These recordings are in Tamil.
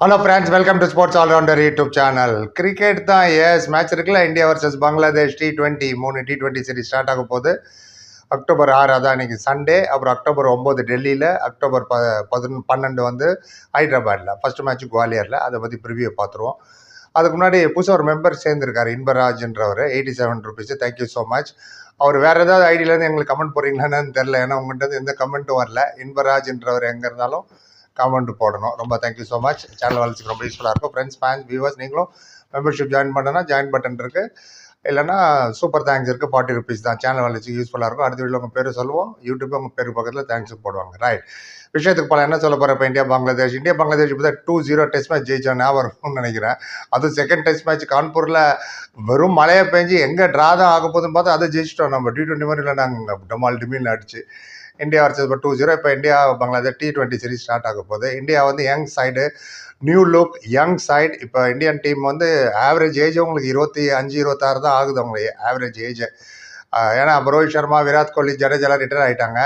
Hello friends welcome to sports all rounder YouTube channel cricket தான் எஸ் மேட்ச் இருக்குல்ல India versus Bangladesh T twenty மூணு டி டுவெண்ட்டி சீரிஸ் ஸ்டார்ட் ஆக போகுது. அக்டோபர் ஆறு அதான் இன்னைக்கு சண்டே அப்புறம் அக்டோபர் ஒம்பது டெல்லியில் அக்டோபர் ப பதினொன்று பன்னெண்டு வந்து ஹைதராபாத்தில் ஃபர்ஸ்ட் மேட்ச் குவாலியரில் அதை பற்றி ப்ரிவியூ பார்த்துருவோம். அதுக்கு முன்னாடி புதுசாக ஒரு மெம்பர் சேர்ந்துருக்காரு இன்பராஜ்ன்றவர் eighty seven rupees thank you so much அவர் வேறு ஏதாவது ஐடியிலேருந்து எங்களுக்கு கமெண்ட் போகிறீங்களான்னு தெரில ஏன்னா உங்கள்கிட்ட இருந்து எந்த கமெண்ட்டும் வரல. இன்பராஜ்ன்றவர் எங்கே இருந்தாலும் கமெண்ட் போடணும். ரொம்ப தேங்க்யூ ஸோ மச் சேனல் வளர்ச்சிக்கு ரொம்ப யூஸ்ஃபுல்லாக இருக்கும். ஃப்ரெண்ட்ஸ் ஃபேன்ஸ் வியூவர்ஸ் நீங்களும் மெம்பர்ஷிப் ஜாயின் பண்ணனா ஜாயின் பட்டன் இருக்குது இல்லைனா சூப்பர் தேங்க்ஸ் இருக்குது ஃபார்ட்டி ருபீஸ் தான். சேனல் வளர்ச்சிக்கு யூஸ்ஃபுல்லாக இருக்கும். அடுத்த வீடியோ உங்கள் பேர் சொல்லுவோம். யூடியூப் உங்கள் பேர் பக்கத்தில் தேங்க்ஸ் போடுவாங்க. ரைட் விஷயத்துக்கு பல என்ன சொல்ல போகிறப்ப இப்போ இந்தியா பங்களாதேஷ். இந்தியா பங்களாதேஷ் இப்போ தான் டூ ஜீரோ டெஸ்ட் மேட்ச் ஜெயிச்சா ஞாபகம் இருக்கும்னு நினைக்கிறேன். அதுவும் செகண்ட் டெஸ்ட் மேட்ச் கான்பூரில் வெறும் மழையை பெஞ்சு எங்கே ட்ரா தான் ஆக போதுன்னு பார்த்தா அதை ஜெயிச்சிட்டோம் நம்ம. டி டுவெண்ட்டி மாதிரி இல்லை நாங்கள் டமால் டிமில் அடிச்சு இந்தியா வர்சஸ் இப்போ டூ ஜீரோ இப்போ India Bangladesh T twenty series start ஆக போகுது. இந்தியா வந்து young side new look young side இப்போ இந்தியன் டீம் வந்து ஆவரேஜ் ஏஜ் உங்களுக்கு இருபத்தி அஞ்சு இருபத்தாறு தான் ஆகுது அவங்களுக்கு ஆவரேஜ் ஏஜ் ஏன்னா ரோஹித் சர்மா விராட் கோலி ஜடேஜாலாம் ரிட்டையர் ஆகிட்டாங்க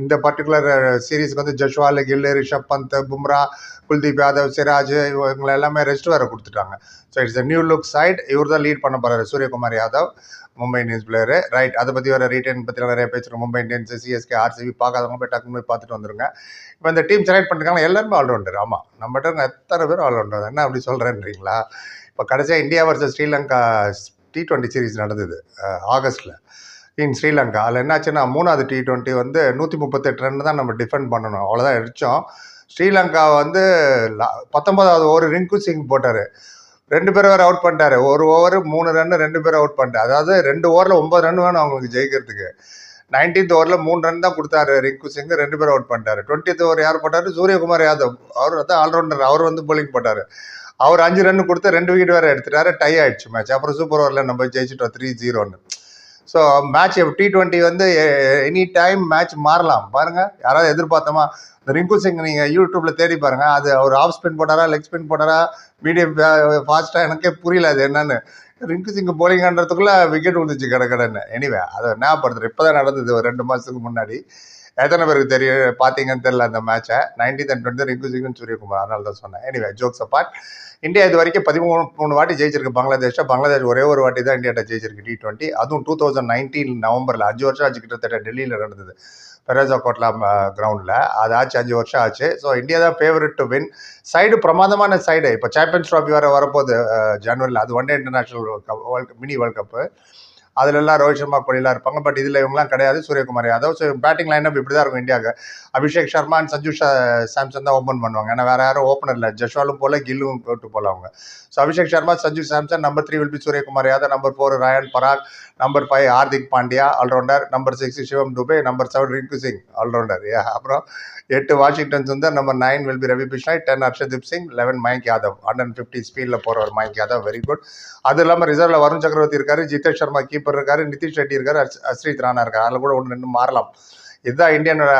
இந்த பர்டிகுலர் சீரீஸ்க்கு வந்து ஜஷ்வால் கில்லு ரிஷப் பந்த் பும்ரா குல்தீப் யாதவ் சிராஜ் இவங்களை எல்லாமே ரெஸ்ட் வேறு கொடுத்துட்டாங்க. So it's new look side இவர் தான் லீட் பண்ண போகிறாரு Suryakumar Yadav Mumbai Indians player right அதை பற்றி வர ரீட்டைன் பற்றி நிறைய பேசுகிறோம் மும்பை இந்தியன்ஸ் சிஎஸ்கே ஆர்சிபி பார்க்காதவங்க போய் டக்குனு போய் பார்த்துட்டு வந்துருங்க. இப்போ இந்த டீம் செலக்ட் பண்ணிருக்காங்க எல்லாருமே ஆல்ரவுண்டர் ஆமாம் நம்மகிட்ட எத்தனை பேர் ஆல்ரவுண்டர் என்ன அப்படி சொல்கிறேன்றீங்களா இப்போ கடைசியாக India versus Sri Lanka T twenty series நடந்தது ஆகஸ்ட்டில் இன் ஸ்ரீலங்கா. அதில் என்னாச்சுன்னா மூணாவது டி டுவெண்ட்டி வந்து நூற்றி முப்பத்தெட்டு ரன் தான் நம்ம டிஃபெண்ட் பண்ணணும். அவ்வளோதான் அடித்தோம் ஸ்ரீலங்கா வந்து பத்தொன்பதாவது ஓவர் ரிங்கு சிங் போட்டார். ரெண்டு பேரும் வேறு அவுட் பண்ணிட்டாரு. ஒரு ஓவர் மூணு ரன் ரெண்டு பேரும் அவுட் பண்ணிட்டார். அதாவது ரெண்டு ஓவரில் ஒன்பது ரன் வேணும் அவங்களுக்கு ஜெயிக்கிறதுக்கு. நைன்டீன்த் ஓவரில் மூணு ரன் தான் கொடுத்தாரு ரிங்கு சிங். ரெண்டு பேரும் அவுட் பண்ணிட்டாரு. டுவெண்ட்டித் ஓவர் யார் போட்டார்? சூரியகுமார் யாதவ். அவர் வந்து ஆல்ரவுண்டர் அவர் வந்து போலிங் போட்டார். அவர் அஞ்சு ரன் கொடுத்து ரெண்டு விக்கெட் வேறு எடுத்துட்டாரு. டை ஆயிடுச்சு மேட்ச் அப்புறம் சூப்பர் ஓவரில் நம்ம ஜெயிச்சிட்டோம் த்ரீ ஜீரோன்னு ஸோ மேட்ச் டி டுவெண்ட்டி வந்து எனி டைம் மேட்ச் மாறலாம். பாருங்கள் யாராவது எதிர்பார்த்தோமா இந்த ரிங்கு சிங் நீங்கள் யூடியூப்பில் தேடி பாருங்கள் அது அவர் ஆஃப் ஸ்பின் போட்டாரா லெக் ஸ்பின் போட்டாரா? மீடியம் ஃபாஸ்ட்டாக எனக்கே புரியல அது என்னன்னு. ரிங்கு சிங் போலிங்ன்றதுக்குள்ளே விக்கெட் விழுந்துச்சு கடை கடைன்னு. எனிவே அதை ஞாபகப்படுத்துகிறேன் இப்போ தான் நடந்தது ஒரு ரெண்டு மாதத்துக்கு முன்னாடி. எத்தனை பேருக்கு தெரியும் பார்த்தீங்கன்னு தெரியல அந்த மேட்சை nineteen and twenty Rinku Suryakumar அதனால தான் சொன்னேன். எனிவே ஜோக்ஸ் அப்பார்ட் இந்தியா இது வரைக்கும் பதிமூணு மூணு வாட்டி ஜெயிச்சிருக்கு. பங்களாதேஷை பங்களாதேஷ் ஒரே ஒரு வாட்டி தான் இந்தியாட்ட ஜெயிச்சிருக்கு டி டுவெண்ட்டி அதுவும் டூ தௌசண்ட் நைன்டீன் நவம்பரில் அஞ்சு வருஷம் ஆச்சு. கிட்டத்தட்ட டெல்லியில் நடந்தது. பெரோஜா கோட்லா கிரவுண்டில் அது ஆச்சு அஞ்சு வருஷம் ஆச்சு. ஸோ இந்தியா தான் ஃபேவரட் டு வின் சைடு பிரமாதமான சைடு இப்போ சாம்பியன்ஸ் ட்ராஃபி வர வரப்போகுது ஜனவரியில் அது one day international world mini world cup அதிலெல்லாம் ரோஹித் சர்மா கோலிலாம் இருப்பாங்க. பட் இதில் இவங்கலாம் கிடையாது. Suryakumar Yadav. So batting lineup இப்படி தான் இருக்கும் இந்தியாவுக்கு அபிஷேக் சர்மா அண்ட் சஞ்சு சாம்சன் தான் ஓப்பன் பண்ணுவாங்க. ஏன்னா வேறு யாரும் ஓப்பனர் இல்லை. ஜஷ்வாலும் போல கில்லும் போட்டு போல அவங்க. So Abhishek Sharma Sanju Samson number three will be Suryakumar Yadav. Number four Riyan Parag number five Hardik Pandya all rounder number six Shivam Dube number seven Rinku Singh all rounder அப்புறம் எட்டு Washington Sundar number nine will be Ravi Bishnoi ten Arshdeep Singh eleven Mayank Yadav hundred fifty ஸ்பீடில் போகிறவர் மயங்க் யாதவ் வெரி குட் அது இல்லாமல் ரிசர்வில் வருண் சக்கரவர்த்தி இருக்காரு. ஜிதேஷ் சர்மா இப்போ இருக்காரு நிதிஷ் ரெட்டி இருக்காரு அஸ்ரீத் ராணா இருக்காரு. அதில் கூட ஒன்று ரெண்டு மாறலாம். இதுதான் இந்தியனோட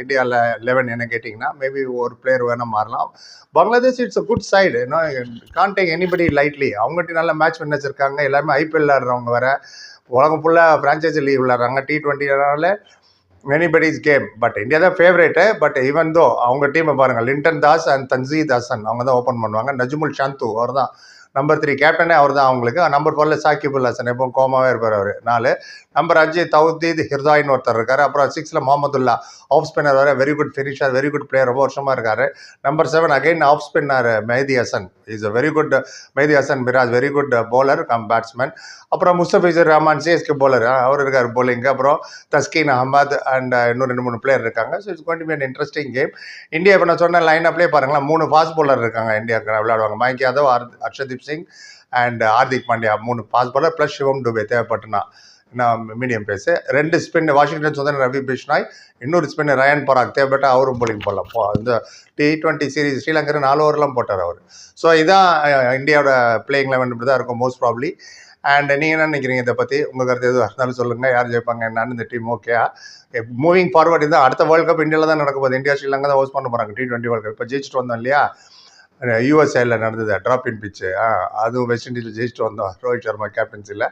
இந்தியாவில் லெவன் என்ன கேட்டிங்கன்னா மேபி ஒரு பிளேயர் வேணால் மாறலாம். Bangladesh it's a good side இன்னும் கான் டேக் எனிபடி லைட்லி அவங்ககிட்ட நல்ல மேட்ச் வின்னர்ஸ் வச்சுருக்காங்க எல்லாருமே ஐபிஎல் விளாடுறவங்க வேறு. உலகம் ஃபுல்லாக ஃப்ரான்ச்சைசி லீவ் விளாட்றாங்க டி ட்வெண்ட்டினால எனிபடிஸ் கேம் பட் இந்தியா தான் ஃபேவரேட்டு பட் ஈவன் தோ அவங்க டீமை பாருங்கள் லிண்டன் தாஸ் அண்ட் தன்சீத் தாசன் அவங்க தான் ஓப்பன் பண்ணுவாங்க. நஜ்முல் ஷாந்து அவர் தான் நம்பர் த்ரீ கேப்டனே அவர் தான் அவங்களுக்கு. நம்பர் ஃபோரில் சாக்கிபுல் ஹசன் எப்போ கோமாவே இருப்பார் அவர். நாலு. நம்பர் அஞ்சு தௌதீத் ஹிர்தாயின் ஒருத்தர் இருக்கார். அப்புறம் சிக்ஸில் முகமதுல்லா ஆஃப் ஸ்பின்னர் வர very good finisher very good player ரொம்ப வருஷமாக இருக்கார். Number seven again off spinner Mehidy Hasan is a very good Mehidy Hasan Miraz very good bowler cum batsman அப்புறம் முஸ்தபிசர் ரஹ்மான் சிஎஸ்கே பவுலர் அவர் இருக்கார் bowling. அப்புறம் தஸ்கின் அஹமத் அண்ட் இன்னும் ரெண்டு மூணு பிளேயர் இருக்காங்க. So it's going to be an interesting game India இப்போ நான் சொன்ன லைன் அப்லேயே பாருங்களேன் மூணு ஃபாஸ்ட் பவுலர் இருக்காங்க. இந்தியாவுக்கு விளையாடுவாங்க. மயங்க் யாதவ் ஹர்ஷதீப் சிங் அண்ட் ஹார்திக் பாண்டியா மூணு pace bowler plus Shivam Dube தேவைப்பட்டுனா நான் மீடியம் பேஸு ரெண்டு ஸ்பின் வாஷிங்டன் சுந்தர் ரவி பிஷ்னாய் இன்னொரு ஸ்பின் ரயன் பராக் தேவைப்பட்ட அவரும் போலிங் போடலாம். இந்த டி டுவெண்ட்டி சீரிஸ் ஸ்ரீலங்கர் நாலு ஓவர்லாம் போட்டார் அவர். ஸோ இதான் இந்தியாவோட பிளேயிங் லெவன் இப்படி தான் இருக்கும் மோஸ்ட் ப்ராப்ளி அண்ட் நீங்கள் என்ன நினைக்கிறீங்க இதை பற்றி உங்கள் கருத்து எதுவும் இருந்தாலும் சொல்லுங்கள் யார் ஜெயிப்பாங்க? என்னன்னு இந்த டீம் ஓகேயா மூவிங் ஃபார்வர்ட் இதுதான் அடுத்த வேர்ல்ட் கப் இந்தியாவில் தான் நடக்க போகுது. இந்தியா ஸ்ரீலங்கா தான் ஹோஸ்ட் பண்ண போகிறாங்க டி டுவெண்ட்டி வேர்ல்ட் கப் இப்போ ஜெயிச்சுட்டு வந்தோம் இல்லையா? யூஎஸ்ஏல நடந்தது ட்ராப் இன் பிச்சு அதுவும் வெஸ்ட் இண்டீஸில் ஜெயிச்சுட்டு வந்தோம் ரோஹித் சர்மா கேப்டன்சியில்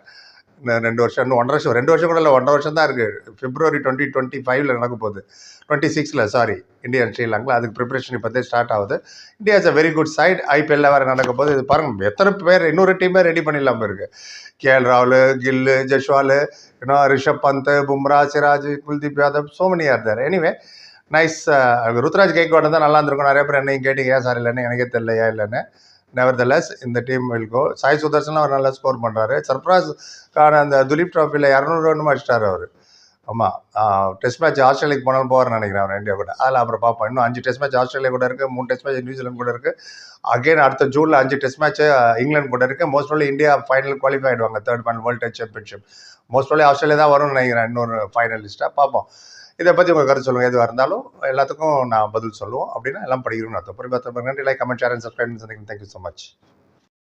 இன்னும் ரெண்டு வருஷம் இன்னும் ஒன்றரை வருஷம் ரெண்டு வருஷம் கூட இல்லை ஒன்றரை வருஷம் தான் இருக்குது பிப்ரவரி டுவெண்ட்டி டுவெண்ட்டி ஃபைவ்ல நடக்க போகுது. டுவெண்ட்டி சிக்ஸில் சாரி இந்தியா அண்ட் ஸ்ரீலங்கா அதுக்கு ப்ரிப்பரேஷன் இப்போ ஸ்டார்ட் ஆகுது. India is a very good side ஐபிஎல்ல வேறு நடக்க போது இது பாருங்க எத்தனை பேர் இன்னொரு டீமே ரெடி பண்ணிடலாம் இருக்கு கேஎல் ராகுல் கில்லு ஜெஷ்வாலு இன்னும் Rishabh Pant Bumrah Siraj Kuldeep Yadav so many are there anyway nice uh, Ruturaj Gaikwad தான் நல்லா இருந்திருக்கும். நிறைய பேர் என்னையும் கேட்டீங்க ஏன் சார் இல்லைன்னு எனக்கே தெரியலையா இல்லைன்னு? நெவர் லெஸ் இந்த டீம் வில் கோ சாய் சுதர்சனும் அவர் நல்லா ஸ்கோர் பண்ணுறாரு சர்ப்ராஸ்க்கான அந்த துலீப் ட்ராஃபியில் இரநூறு ரன் அடிச்சிட்டாரு அவர். ஆமாம் டெஸ்ட் மேட்ச் ஆஸ்திரேலியாக்கு போனாலும் போவார் நினைக்கிறேன் அவர் இந்தியா கூட. அதில் அப்புறம் பார்ப்போம். இன்னும் அஞ்சு டெஸ்ட் மேட்ச் ஆஸ்திரேலியா கூட இருக்குது மூணு டெஸ்ட் மேட்ச் நியூசிலாந்து கூட இருக்குது அகைன் அடுத்த ஜூனில் அஞ்சு டெஸ்ட் மேட்ச் இங்கிலாந்து கூட இருக்குது மோஸ்ட் இந்தியா ஃபைனல் குவாலிஃபை ஆகிடுவாங்க third final world test championship most probably Australia தான் வரும்னு நினைக்கிறேன் இன்னொரு ஃபைனலிஸ்ட்டாக பார்ப்போம். இதை பற்றி உங்கள் கருத்து சொல்லுங்கள் எதுவாக இருந்தாலும் எல்லாத்துக்கும் நான் பதில் சொல்லுவோம். அப்படின்னா எல்லாம் படிக்கணும்னு அர்த்தம். புரியும் நன்றி. Like comment share and subscribe thank you so much